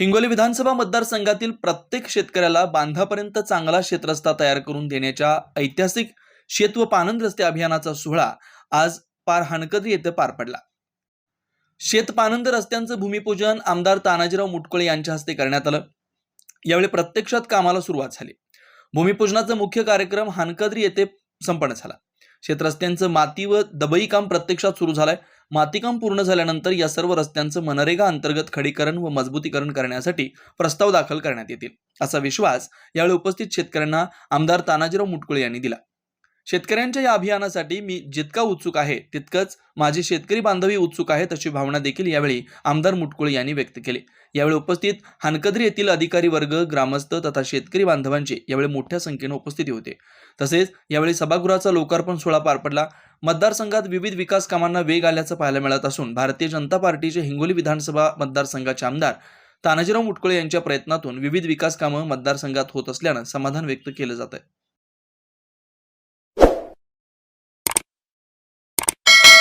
हिंगोली विधानसभा मतदारसंघातील प्रत्येक शेतकऱ्याला बांधापर्यंत चांगला शेतरस्ता तयार करून देण्याच्या ऐतिहासिक शेत व पानंद रस्ते अभियानाचा सोहळा आज पार हानकद्री येथे पार पडला. शेत पानंद रस्त्यांचं भूमिपूजन आमदार तानाजीराव मुटकुळे यांच्या हस्ते करण्यात आलं. यावेळी प्रत्यक्षात कामाला सुरुवात झाली. भूमिपूजनाचा मुख्य कार्यक्रम हानकद्री येथे संपन्न झाला. शेतरस्त्यांचं माती व दबई काम प्रत्यक्षात सुरू झालंय. मातीकाम पूर्ण झाल्यानंतर या सर्व रस्त्यांचं मनरेगा अंतर्गत खडीकरण व मजबूतीकरण करण्यासाठी प्रस्ताव दाखल करण्यात येतील असा विश्वास यावेळी उपस्थित शेतकऱ्यांना आमदार तानाजीराव मुटकुळे यांनी दिला. शेतकऱ्यांच्या या अभियानासाठी मी जितका उत्सुक आहे तितकंच माझे शेतकरी बांधवी उत्सुक आहेत अशी भावना देखील यावेळी आमदार मुटकुळे यांनी व्यक्त केली. यावेळी उपस्थित हानकद्री येथील अधिकारी वर्ग ग्रामस्थ तथा शेतकरी बांधवांचे यावेळी मोठ्या संख्येने उपस्थिती होते. तसेच यावेळी सभागृहाचा लोकार्पण सोहळा पार पडला. मतदारसंघात विविध विकास कामांना वेग आल्याचं पाहायला मिळत असून भारतीय जनता पार्टीचे हिंगोली विधानसभा मतदारसंघाचे आमदार तानाजीराव मुटकुळे यांच्या प्रयत्नातून विविध विकास कामं मतदारसंघात होत असल्यानं समाधान व्यक्त केलं जात आहे